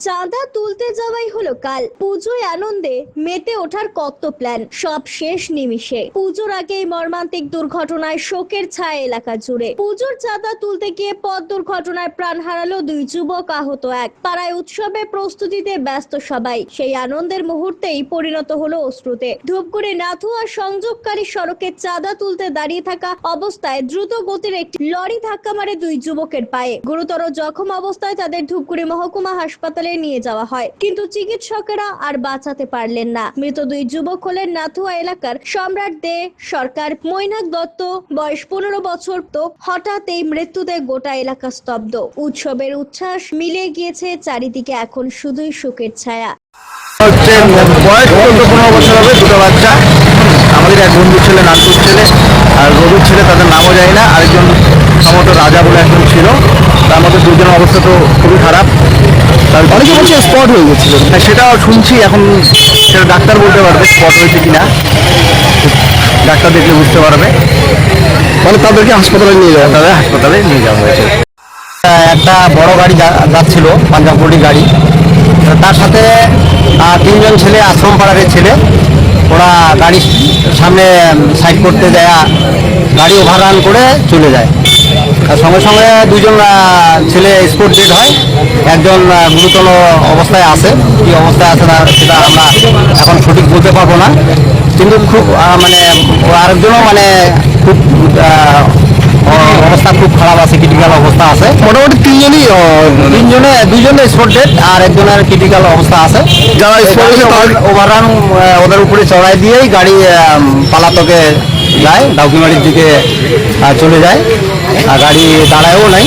চাঁদা তুলতে যাওয়াই হলো কাল। পুজোয় আনন্দে মেতে ওঠার কত প্ল্যান সব শেষ নিমিষে। পুজোর আগে মর্মান্তিক দুর্ঘটনায় শোকের ছায়া এলাকা জুড়ে। পুজোর চাঁদা তুলতে গিয়ে পথ দুর্ঘটনায় প্রাণ হারালো দুই যুবক আহত এক। পাড়ায় উৎসবে প্রস্তুতিতে ব্যস্ত সবাই। সেই আনন্দের মুহূর্তেই পরিণত হলো অশ্রুতে। ধূপগুড়ি নাথুয়া সংযোগকারী সড়কে চাঁদা তুলতে দাঁড়িয়ে থাকা অবস্থায় দ্রুত গতির একটি লরি ধাক্কা মারে দুই যুবকের পায়ে। গুরুতর জখম অবস্থায় তাদের ধূপগুড়ি মহকুমা হাসপাতালে নিয়ে যাওয়া হয়। কিন্তু চিকিৎসকেরা আর বাঁচাতে পারলেন না। মৃত দুই যুবক হলেন নাথুয়া এলাকার সম্রাট দে সরকার। মৈনাক দত্ত বয়স পনেরো বছর তো হঠাৎ এই মৃত্যুতে গোটা এলাকা স্তব্ধ। উৎসবের উচ্ছ্বাস মিলিয়ে গিয়েছে চারিদিকে এখন শুধুই শোকের ছায়া। বয়স চোদ্দ পনেরো বছর হবে, দুটো বাচ্চা। আমাদের এক বন্ধুর ছেলে, নান্টুর ছেলে। আর রবির ছেলে, তাদের নামও যায় না। আরেকজন সম্ভবত রাজা বলে একজন ছিল। তার মধ্যে দুজনের অবস্থা তো খুবই খারাপ। অনেকে বলছে স্পট হয়ে গেছিল। হ্যাঁ সেটাও শুনছি এখন সেটা ডাক্তার বলতে পারবে স্পট হয়েছে কিনা। ডাক্তার দেখলে বুঝতে পারবে। মানে তাদেরকে হাসপাতালে নিয়ে যাওয়া তাদের হাসপাতালে নিয়ে যাওয়া হয়েছে। একটা বড় গাড়ি যাচ্ছিল পাঞ্জাবপুরি গাড়ি। তার সাথে তিনজন ছেলে আশ্রম পাড়ার ছেলে ওরা গাড়ি সামনে সাইড করতে দেয়া গাড়ি ওভাররান করে চলে যায়। সঙ্গে সঙ্গে দুজন ছেলে স্পোর্ট ডেড হয়। একজন গুরুতর অবস্থায় আছে। কি অবস্থায় আছে না সেটা আমরা এখন সঠিক বলতে পারব না। কিন্তু খুব মানে আরেকজনও মানে খুব অবস্থা খুব খারাপ আছে ক্রিটিক্যাল অবস্থা আছে। মোটামুটি তিনজনই তিনজনে দুইজনে স্পট ডেট আর একজনের ক্রিটিক্যাল অবস্থা আছে। যারা ওভাররান ওদের উপরে চড়াই দিয়েই গাড়ি পালাতকে যায় ডাউকিমারির দিকে চলে যায়। আর গাড়ি দাঁড়ায়ও নাই